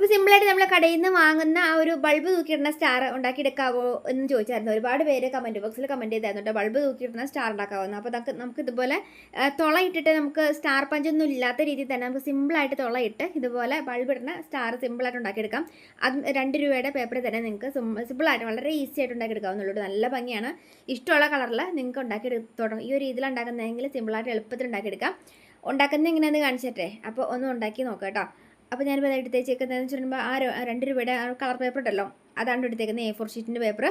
അപ്പോൾ സിമ്പിളായിട്ട് നമ്മൾ കടയിൽ നിന്ന് വാങ്ങുന്ന ആ ഒരു ബൾബ് തൂക്കിയിടുന്ന സ്റ്റാർ ഉണ്ടാക്കിയെടുക്കാവോ എന്ന് ചോദിച്ചായിരുന്നു. ഒരുപാട് പേര് കമന്റ് ബോക്സിൽ കമന്റ് ചെയ്തായിരുന്നു ബൾബ് തൂക്കിയിടുന്ന സ്റ്റാർ ഉണ്ടാക്കാവുന്നു. അപ്പോൾ നമുക്ക് നമുക്ക് ഇതുപോലെ തുള ഇട്ടിട്ട് നമുക്ക് സ്റ്റാർ പഞ്ചൊന്നും ഇല്ലാത്ത രീതിയിൽ തന്നെ നമുക്ക് സിമ്പിളായിട്ട് തുള ഇട്ട് ഇതുപോലെ ബൾബ് ഇടുന്ന സ്റ്റാർ സിമ്പിളായിട്ട് ഉണ്ടാക്കിയെടുക്കാം അത് രണ്ട് രൂപയുടെ പേപ്പറിൽ തന്നെ നിങ്ങൾക്ക് സിമ്പിളായിട്ട് വളരെ ഈസി ആയിട്ട് ഉണ്ടാക്കിയെടുക്കാവുന്നുള്ളൂ നല്ല ഭംഗിയാണ്. ഇഷ്ടമുള്ള കളറിൽ നിങ്ങൾക്ക് ഉണ്ടാക്കിയെടുത്തോളാം ഈ ഒരു രീതിയിൽ ഉണ്ടാക്കുന്നതെങ്കിൽ സിമ്പിളായിട്ട് എളുപ്പത്തിൽ ഉണ്ടാക്കിയെടുക്കാം ഉണ്ടാക്കുന്നത് എങ്ങനെയാണെന്ന് കാണിച്ചിട്ടേ? അപ്പോൾ ഒന്ന് ഉണ്ടാക്കി നോക്കാം കേട്ടോ. അപ്പോൾ ഞാനിപ്പോൾ എടുത്ത് വെച്ചേക്കുന്നതെന്ന് വെച്ചിട്ടുണ്ടെങ്കിൽ ആ രണ്ട് രൂപയുടെ കളർ പേപ്പർ ഉണ്ടല്ലോ. അതാണ് എടുത്തേക്കുന്നത് എ ഫോർ ഷീറ്റിന്റെ പേപ്പർ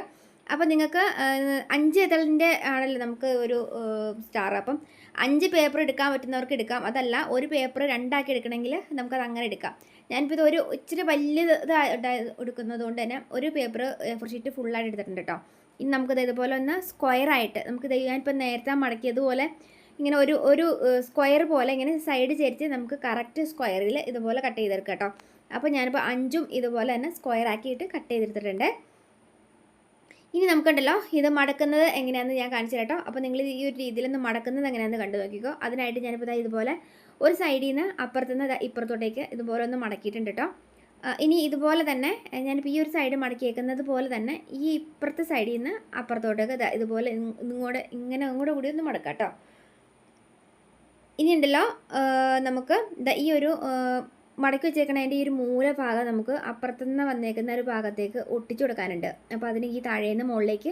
അപ്പോൾ നിങ്ങൾക്ക് അഞ്ച് ഇതളിന്റെ ആണല്ലോ നമുക്ക് ഒരു സ്റ്റാർ അപ്പം അഞ്ച് പേപ്പർ എടുക്കാൻ പറ്റുന്നവർക്ക് എടുക്കാം. അതല്ല ഒരു പേപ്പർ രണ്ടാക്കി എടുക്കണമെങ്കിൽ നമുക്കത് അങ്ങനെ എടുക്കാം. ഞാനിപ്പോൾ ഇത് ഒരു ഇച്ചിരി വലിയ എടുക്കുന്നത് കൊണ്ട് തന്നെ ഒരു പേപ്പർ എ ഫോർ ഷീറ്റ് ഫുള്ളായിട്ട് എടുത്തിട്ടുണ്ട് കേട്ടോ. ഇനി നമുക്കത് ഇതുപോലെ ഒന്ന് സ്ക്വയറായിട്ട് നമുക്കിത് ഞാനിപ്പോൾ നേരത്തെ മടക്കിയതുപോലെ ഇങ്ങനെ ഒരു ഒരു സ്ക്വയർ പോലെ ഇങ്ങനെ സൈഡ് ചേരിച്ച് നമുക്ക് കറക്റ്റ് സ്ക്വയറിൽ ഇതുപോലെ കട്ട് ചെയ്തെടുക്കാം കേട്ടോ അപ്പോൾ ഞാനിപ്പോൾ അഞ്ചും ഇതുപോലെ തന്നെ സ്ക്വയർ ആക്കിയിട്ട് കട്ട് ചെയ്തെടുത്തിട്ടുണ്ട്. ഇനി നമുക്കുണ്ടല്ലോ ഇത് മടക്കുന്നത് എങ്ങനെയാണെന്ന് ഞാൻ കാണിച്ചു കേട്ടോ അപ്പോൾ നിങ്ങൾ ഈ ഒരു രീതിയിലൊന്ന് മടക്കുന്നത് എങ്ങനെയാണെന്ന് കണ്ടു നോക്കിക്കോ. അതിനായിട്ട് ഞാനിപ്പോൾ ഇതുപോലെ ഒരു സൈഡിൽ നിന്ന് അപ്പുറത്തു നിന്ന് ഇപ്പുറത്തോട്ടേക്ക് ഇതുപോലെ ഒന്ന് മടക്കിയിട്ടുണ്ട് കേട്ടോ ഇനി ഇതുപോലെ തന്നെ ഞാനിപ്പോൾ ഈ ഒരു സൈഡ് മടക്കിയേക്കുന്നത് പോലെ തന്നെ ഈ ഇപ്പുറത്തെ സൈഡിൽ നിന്ന് അപ്പുറത്തോട്ടേക്ക് ഇതുപോലെ ഇങ്ങോട്ട് ഇങ്ങനെ അങ്ങോട്ട് കൂടി ഒന്ന് മടക്കാം കേട്ടോ ഇനി ഉണ്ടല്ലോ നമുക്ക് ഈ ഒരു മടക്കി മടക്കി വെച്ചേക്കണതിന്റെ ഈ ഒരു മൂല നമുക്ക് നമുക്ക് അപ്പുറത്തുനിന്ന് വന്നേക്കുന്ന ഒരു ഭാഗത്തേക്ക് ഒട്ടിച്ചു കൊടുക്കാനുണ്ട്. അപ്പോൾ അതിന് ഈ താഴേന്ന് മുകളിലേക്ക്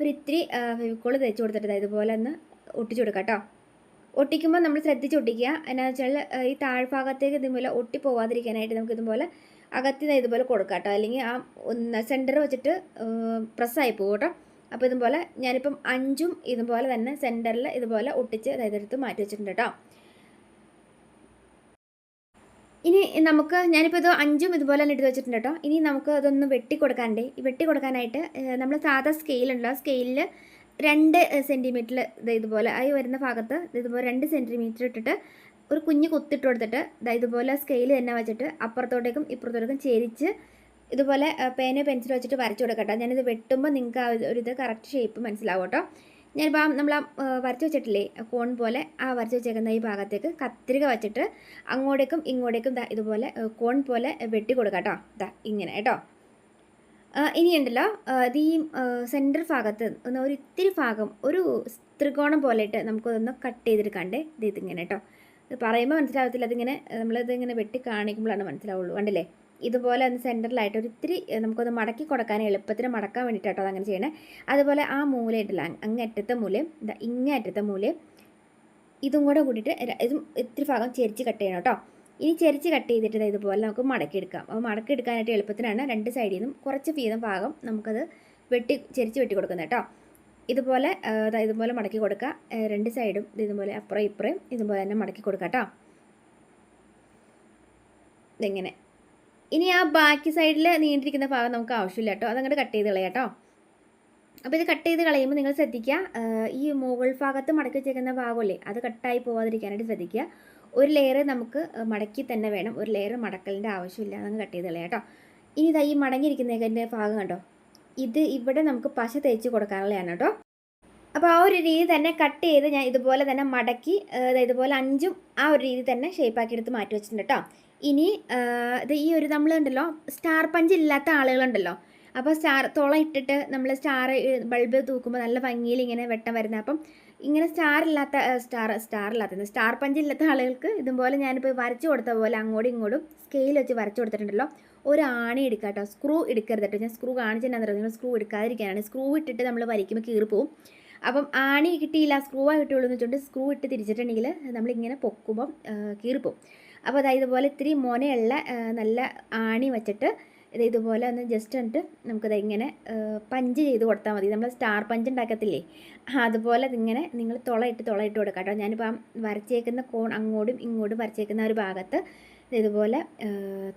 ഒരു ഇത്തിരി ഫെവിക്കോൾ തേച്ച് കൊടുത്തിട്ട് ഇതുപോലെ ഒന്ന് ഒട്ടിച്ചു കൊടുക്കാം കേട്ടോ ഒട്ടിക്കുമ്പോൾ നമ്മൾ ശ്രദ്ധിച്ച് ഒട്ടിക്കുക. എന്നാന്ന് വെച്ചാൽ ഈ താഴ്ഭാഗത്തേക്ക് ഇതുപോലെ ഒട്ടി പോവാതിരിക്കാനായിട്ട് നമുക്ക് ഇതുപോലെ അകത്തിന് ഇതുപോലെ കൊടുക്കാം കേട്ടോ അല്ലെങ്കിൽ ആ സെന്റർ വെച്ചിട്ട് പ്രസ്സായി പോകും കേട്ടോ അപ്പോൾ ഇതുപോലെ ഞാനിപ്പം അഞ്ചും ഇതുപോലെ തന്നെ സെന്ററിൽ ഇതുപോലെ ഒട്ടിച്ച് അതായത് എടുത്ത് മാറ്റി വെച്ചിട്ടുണ്ട് കേട്ടോ ഇനി നമുക്ക് ഞാനിപ്പോൾ ഇത് അഞ്ചും ഇതുപോലെ തന്നെ എടുത്ത് വെച്ചിട്ടുണ്ട് കേട്ടോ ഇനി നമുക്ക് അതൊന്ന് വെട്ടി കൊടുക്കാനുണ്ട്. ഈ വെട്ടി കൊടുക്കാനായിട്ട് നമ്മൾ സാധാ സ്കെയിലുണ്ടല്ലോ സ്കെയിലിൽ രണ്ട് സെന്റിമീറ്ററിൽ ഇതുപോലെ ആയി വരുന്ന ഭാഗത്ത് ഇതുപോലെ രണ്ട് സെന്റിമീറ്റർ ഇട്ടിട്ട് ഒരു കുഞ്ഞ് കുത്തിട്ട് കൊടുത്തിട്ട് ഇതുപോലെ സ്കെയിൽ തന്നെ വെച്ചിട്ട് അപ്പുറത്തോട്ടേക്കും ഇപ്പുറത്തോട്ടേക്കും ചേരിച്ച് ഇതുപോലെ പേന പെൻസിൽ വെച്ചിട്ട് വരച്ചു കൊടുക്കട്ടോ ഞാനിത് വെട്ടുമ്പോൾ നിങ്ങൾക്ക് ആ ഒരു ഇത് കറക്റ്റ് ഷേപ്പ് മനസ്സിലാവും കേട്ടോ. ഞാനിപ്പോൾ നമ്മൾ ആ വരച്ച് വെച്ചിട്ടില്ലേ കോൺ പോലെ ആ വരച്ച് വെച്ചേക്കുന്ന ഈ ഭാഗത്തേക്ക് കത്രിക വെച്ചിട്ട് അങ്ങോട്ടേക്കും ഇങ്ങോട്ടേക്കും ദാ ഇതുപോലെ കോൺ പോലെ വെട്ടി കൊടുക്കാം കേട്ടോ. ദാ ഇങ്ങനെ കേട്ടോ. ഇനിയുണ്ടല്ലോ ഇത് ഈ സെന്റർ ഭാഗത്ത് ഒന്ന് ഒരു ഇത്തിരി ഭാഗം ഒരു ത്രികോണം പോലെ ഇട്ട് നമുക്കതൊന്ന് കട്ട് ചെയ്തെടുക്കാണ്ടേ ഇത് ഇതിങ്ങനെ കേട്ടോ. പറയുമ്പോൾ മനസ്സിലാവത്തില്ല അതിങ്ങനെ നമ്മളിതിങ്ങനെ വെട്ടി കാണിക്കുമ്പോഴാണ് മനസ്സിലാവുള്ളൂ. കണ്ടില്ലേ? ഇതുപോലെ ഒന്ന് സെന്ററിലായിട്ട് ഒരു ഇത്തിരി നമുക്കൊന്ന് മടക്കി കൊടുക്കാൻ എളുപ്പത്തിന് മടക്കാൻ വേണ്ടിയിട്ടോ അതങ്ങനെ ചെയ്യണേ. അതുപോലെ ആ മൂല ഉണ്ടല്ലോ അങ്ങറ്റത്തെ മൂലയും ഇതാ ഇങ്ങേ അറ്റത്തെ മൂലയും ഇതും കൂടെ കൂട്ടിയിട്ട് ര- ഇതും ഇത്തിരി ഭാഗം ചെരിച്ച് കട്ട് ചെയ്യണം കേട്ടോ ഇനി ചെരിച്ച് കട്ട് ചെയ്തിട്ട് ഇതുപോലെ നമുക്ക് മടക്കിയെടുക്കാം അപ്പോൾ മടക്കിയെടുക്കാനായിട്ട് എളുപ്പത്തിനാണ് രണ്ട് സൈഡിൽ നിന്നും കുറച്ച് വീതം ഭാഗം നമുക്കത് വെട്ടി ചെരിച്ച് വെട്ടി കൊടുക്കുന്നത് കേട്ടോ ഇതുപോലെ ഇതുപോലെ മടക്കി കൊടുക്കുക. രണ്ട് സൈഡും ഇത് ഇതുപോലെ അപ്പുറം ഇപ്പുറയും ഇതുപോലെ തന്നെ മടക്കി കൊടുക്കാം കേട്ടോ ഇതിങ്ങനെ ഇനി ആ ബാക്കി സൈഡിൽ നീണ്ടിരിക്കുന്ന ഭാഗം നമുക്ക് ആവശ്യമില്ല കേട്ടോ. അതങ്ങോട്ട് കട്ട് ചെയ്ത് കളയാം കേട്ടോ. അപ്പോൾ ഇത് കട്ട് ചെയ്ത് കളയുമ്പോൾ നിങ്ങൾ ശ്രദ്ധിക്കുക ഈ മുകൾ ഭാഗത്ത് മടക്കി വെച്ചേക്കുന്ന ഭാഗമല്ലേ അത് കട്ടായി പോവാതിരിക്കാനായിട്ട് ശ്രദ്ധിക്കുക ഒരു ലെയർ നമുക്ക് മടക്കി തന്നെ വേണം. ഒരു ലെയർ മടക്കലിന്റെ ആവശ്യമില്ല. അതങ്ങ് കട്ട് ചെയ്ത് കളയാം കേട്ടോ. ഇനി ഇതാ ഈ മടങ്ങിയിരിക്കുന്നതിന്റെ ഭാഗം കണ്ടോ? ഇത് ഇവിടെ നമുക്ക് പശ തേച്ച് കൊടുക്കാനുള്ളതാണ് കേട്ടോ. അപ്പോൾ ആ ഒരു രീതി തന്നെ കട്ട് ചെയ്ത് ഞാൻ ഇതുപോലെ തന്നെ മടക്കി ഇതുപോലെ അഞ്ചും ആ ഒരു രീതി തന്നെ ഷേപ്പാക്കി എടുത്ത് മാറ്റി വെച്ചിട്ടുണ്ട് കേട്ടോ ഇനി ഇത് ഈ ഒരു നമ്മളുണ്ടല്ലോ സ്റ്റാർ പഞ്ച് ഇല്ലാത്ത ആളുകളുണ്ടല്ലോ. അപ്പോൾ സ്റ്റാർ തുള ഇട്ടിട്ട് നമ്മൾ സ്റ്റാർ ബൾബ് തൂക്കുമ്പോൾ നല്ല ഭംഗിയിൽ ഇങ്ങനെ വെട്ടം വരുന്നത് അപ്പം ഇങ്ങനെ സ്റ്റാർ ഇല്ലാത്ത സ്റ്റാർ സ്റ്റാർ ഇല്ലാത്ത സ്റ്റാർ പഞ്ച് ഇല്ലാത്ത ആളുകൾക്ക് ഇതുപോലെ ഞാനിപ്പോൾ വരച്ചു കൊടുത്ത പോലെ അങ്ങോട്ടും ഇങ്ങോട്ടും സ്കെയിൽ വെച്ച് വരച്ചു കൊടുത്തിട്ടുണ്ടല്ലോ. ഒരു ആണി എടുക്കുക കേട്ടോ സ്ക്രൂ എടുക്കരുത് കേട്ടോ ഞാൻ സ്ക്രൂ കാണിച്ചിട്ടുണ്ടെന്ന് നിങ്ങൾ സ്ക്രൂ എടുക്കാതിരിക്കാനാണ്. സ്ക്രൂ ഇട്ടിട്ട് നമ്മൾ വരയ്ക്കുമ്പോൾ കീറിപ്പോവും. അപ്പം ആണി കിട്ടിയില്ല സ്ക്രൂ ആ കിട്ടുള്ളൂ എന്ന് വെച്ചുകൊണ്ട് സ്ക്രൂ ഇട്ട് തിരിച്ചിട്ടുണ്ടെങ്കിൽ നമ്മളിങ്ങനെ പൊക്കുമ്പം കീറിപ്പോവും. അപ്പോൾ അതായത് ഇതുപോലെ ഇത്തിരി മൊനയുള്ള നല്ല ആണി വെച്ചിട്ട് ഇത് ഇതുപോലെ ഒന്ന് ജസ്റ്റ് എന്നിട്ട് നമുക്കത് ഇങ്ങനെ പഞ്ച് ചെയ്ത് കൊടുത്താൽ മതി. നമ്മൾ സ്റ്റാർ പഞ്ച് ഉണ്ടാക്കത്തില്ലേ? അതുപോലെ ഇതിങ്ങനെ നിങ്ങൾ തുളയിട്ട് തുളയിട്ട് കൊടുക്കാം കേട്ടോ. ഞാനിപ്പോൾ വരച്ചേക്കുന്ന കോൺ അങ്ങോട്ടും ഇങ്ങോട്ടും വരച്ചേക്കുന്ന ഒരു ഭാഗത്ത് ഇത് ഇതുപോലെ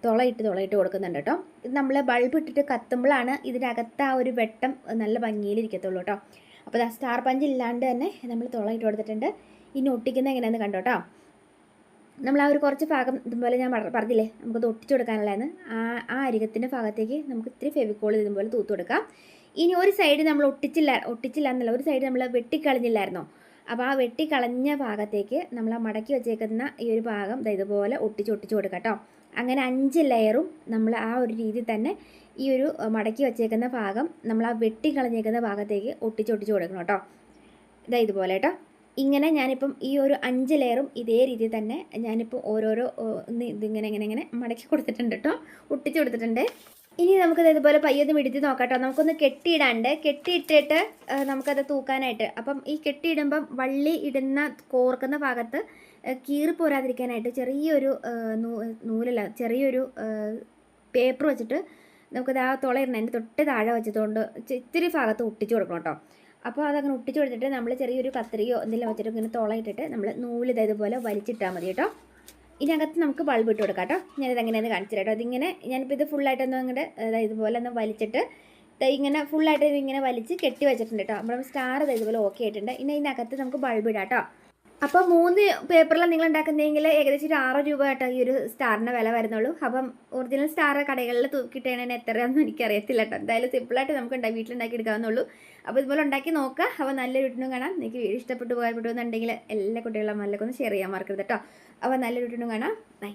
തുളയിട്ട് തുളയിട്ട് കൊടുക്കുന്നുണ്ട് കേട്ടോ. ഇത് നമ്മൾ ബൾബ് ഇട്ടിട്ട് കത്തുമ്പോഴാണ് ഇതിനകത്ത് ആ ഒരു വെട്ടം നല്ല ഭംഗിയിലിരിക്കത്തുള്ളൂ കേട്ടോ. അപ്പോൾ ആ സ്റ്റാർ പഞ്ച് ഇല്ലാണ്ട് തന്നെ നമ്മൾ തുളയിട്ട് കൊടുത്തിട്ടുണ്ട്. ഇനി ഒട്ടിക്കുന്നത് എങ്ങനെയാണെന്ന് കണ്ടോട്ടോ നമ്മൾ ആ ഒരു കുറച്ച് ഭാഗം ഇതുപോലെ ഞാൻ പറ- പറഞ്ഞില്ലേ നമുക്കത് ഒട്ടിച്ചു കൊടുക്കാനുള്ളതാണ് ആ ആ അരികത്തിന്റെ ഭാഗത്തേക്ക് നമുക്ക് ഇത്തിരി ഫെവിക്കോൾ ഇതുപോലെ തൂത്ത് കൊടുക്കാം. ഇനി ഒരു സൈഡ് നമ്മൾ ഒട്ടിച്ചില്ല ഒട്ടിച്ചില്ല എന്നല്ല ഒരു സൈഡ് നമ്മൾ വെട്ടിക്കളഞ്ഞില്ലായിരുന്നോ? അപ്പോൾ ആ വെട്ടിക്കളഞ്ഞ ഭാഗത്തേക്ക് നമ്മൾ ആ മടക്കി വെച്ചേക്കുന്ന ഈ ഒരു ഭാഗം ഇതുപോലെ ഒട്ടിച്ച് ഒട്ടിച്ച് കൊടുക്കാം കേട്ടോ അങ്ങനെ അഞ്ച് ലെയറും നമ്മൾ ആ ഒരു രീതിയിൽ തന്നെ ഈ ഒരു മടക്കി വച്ചേക്കുന്ന ഭാഗം നമ്മൾ ആ വെട്ടി കളഞ്ഞേക്കുന്ന ഭാഗത്തേക്ക് ഒട്ടിച്ചൊട്ടിച്ച് ഒട്ടിച്ച് കൊടുക്കണം കേട്ടോ. ഇതാ ഇതുപോലെ കേട്ടോ. ഇങ്ങനെ ഞാനിപ്പം ഈ ഒരു അഞ്ച് ലെയറും ഇതേ രീതിയിൽ തന്നെ ഞാനിപ്പോൾ ഓരോരോ ഇതിങ്ങനെ ഇങ്ങനെ ഇങ്ങനെ മടക്കി കൊടുത്തിട്ടുണ്ട് കേട്ടോ. ഒട്ടിച്ച് കൊടുത്തിട്ടുണ്ട്. ഇനി നമുക്കത് ഇതുപോലെ പയ്യൊന്ന് മിടുത്തി നോക്കാം കേട്ടോ. നമുക്കൊന്ന് കെട്ടിയിടാണ്ട് കെട്ടിയിട്ടിട്ട് നമുക്കത് തൂക്കാനായിട്ട്. അപ്പം ഈ കെട്ടിയിടുമ്പം വള്ളി ഇടുന്ന കോർക്കുന്ന ഭാഗത്ത് കീറി പോരാതിരിക്കാനായിട്ട് ചെറിയൊരു നൂലല്ല ചെറിയൊരു പേപ്പർ വെച്ചിട്ട് നമുക്കത് ആ തുളയിടുന്നതിന്റെ തൊട്ട് താഴെ വെച്ചതുകൊണ്ട് ഇത്തിരി ഭാഗത്ത് ഒട്ടിച്ച് കൊടുക്കണം കേട്ടോ. അപ്പോൾ അതങ്ങനെ ഒട്ടിച്ച് കൊടുത്തിട്ട് നമ്മൾ ചെറിയൊരു കത്രിയോ എന്തെങ്കിലും വെച്ചിട്ട് ഇങ്ങനെ തുളയിട്ടിട്ട് നമ്മൾ നൂൽ ഇതുപോലെ വലിച്ചിട്ടാൽ മതി കേട്ടോ. ഇതിനകത്ത് നമുക്ക് ബൾബ് ഇട്ട് കൊടുക്കാം കേട്ടോ. ഞാനിത് എങ്ങനെയാണ് കാണിച്ചു കേട്ടോ. അതിങ്ങനെ ഞാനിപ്പോൾ ഇത് ഫുള്ളായിട്ടൊന്നും അങ്ങോട്ട് ഇതുപോലെ ഒന്ന് വലിച്ചിട്ട് ഇങ്ങനെ ഫുള്ളായിട്ട് ഇങ്ങനെ വലിച്ച് കെട്ടി വെച്ചിട്ടുണ്ട് കേട്ടോ. നമ്മുടെ സ്റ്റാർ ഇതുപോലെ ഓക്കെ ആയിട്ടുണ്ട്. ഇനി ഇതിനകത്ത് നമുക്ക് ബൾബ് ഇടാം കേട്ടോ. അപ്പോൾ മൂന്ന് പേപ്പറിലാണ് നിങ്ങൾ ഉണ്ടാക്കുന്നതെങ്കിൽ ഏകദേശം ഒരു ആറ് രൂപ കേട്ടോ ഈ ഒരു സ്റ്റാറിന്റെ വില വരുന്നുള്ളൂ. അപ്പം ഒറിജിനൽ സ്റ്റാർ കടകളിൽ തൂക്കിയിട്ടാണ് എത്രയാണെന്ന് എനിക്കറിയത്തില്ല കേട്ടോ. എന്തായാലും സിമ്പിളായിട്ട് നമുക്ക് ഉണ്ടാക്കി വീട്ടിലുണ്ടാക്കി എടുക്കാവുന്നുള്ളൂ. അപ്പോൾ ഇതുപോലെ ഉണ്ടാക്കി നോക്കുക അപ്പോൾ നല്ല വീട്ടിനും കാണാം. നിങ്ങൾക്ക് വീഡിയോ ഇഷ്ടപ്പെട്ടു ഉപകാരപ്പെട്ടു എന്നുണ്ടെങ്കിൽ എല്ലാ കുട്ടികളും നല്ലൊക്കെ ഒന്ന് ഷെയർ ചെയ്യാൻ മറക്കരുത് കേട്ടോ. അപ്പോൾ നല്ല വീട്ടിനും കാണാം. ബൈ